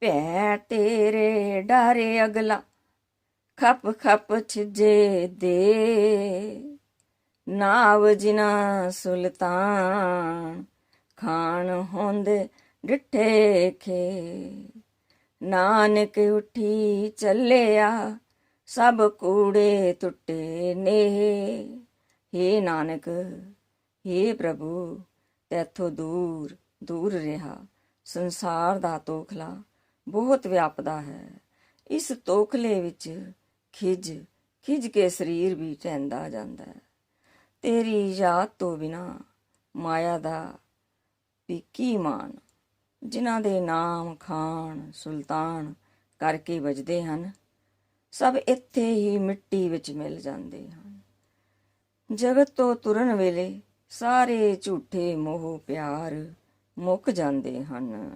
ਭੈ ਤੇਰੇ ਡਾਰੇ ਅਗਲਾ, ਖਪ ਖਪ ਛਿਜੇ ਦੇ। ਨਾਵ ਜਿਨਾ ਸੁਲਤਾਨ ਖਾਨ ਹੁੰਦੇ ਡਿਠੇ ਖੇ। ਨਾਨਕ ਉਠੀ ਚੱਲਿਆ, ਸਭ ਕੂੜੇ ਟੁੱਟੇ ਨੇ। ਹੇ ਨਾਨਕ, ਹੇ ਪ੍ਰਭੂ, ਤੇਥੋਂ ਦੂਰ ਦੂਰ ਰਿਹਾ, ਸੰਸਾਰ ਦਾ ਤੋਖਲਾ। ਬਹੁਤ ਵਿਆਪਦਾ ਹੈ। ਇਸ ਤੋਖਲੇ ਵਿੱਚ ਖਿਜ ਖਿਜ ਕੇ ਸਰੀਰ ਵੀ ਟੈਂਦਾ ਜਾਂਦਾ ਹੈ। ਤੇਰੀ ਯਾਦ ਤੋਂ ਬਿਨਾ ਮਾਇਆ ਦਾ ਵੀ ਕੀ ਮਾਨ ਜਿਨ੍ਹਾਂ ਦੇ ਨਾਮ ਖਾਨ, ਸੁਲਤਾਨ ਕਰਕੇ ਵੱਜਦੇ ਹਨ, ਸਭ ਇੱਥੇ ਹੀ ਮਿੱਟੀ ਵਿੱਚ ਮਿਲ ਜਾਂਦੇ ਹਨ। ਜਗਤ ਤੋਂ ਤੁਰਨ ਵੇਲੇ ਸਾਰੇ ਝੂਠੇ ਮੋਹ ਪਿਆਰ ਮੁੱਕ ਜਾਂਦੇ ਹਨ।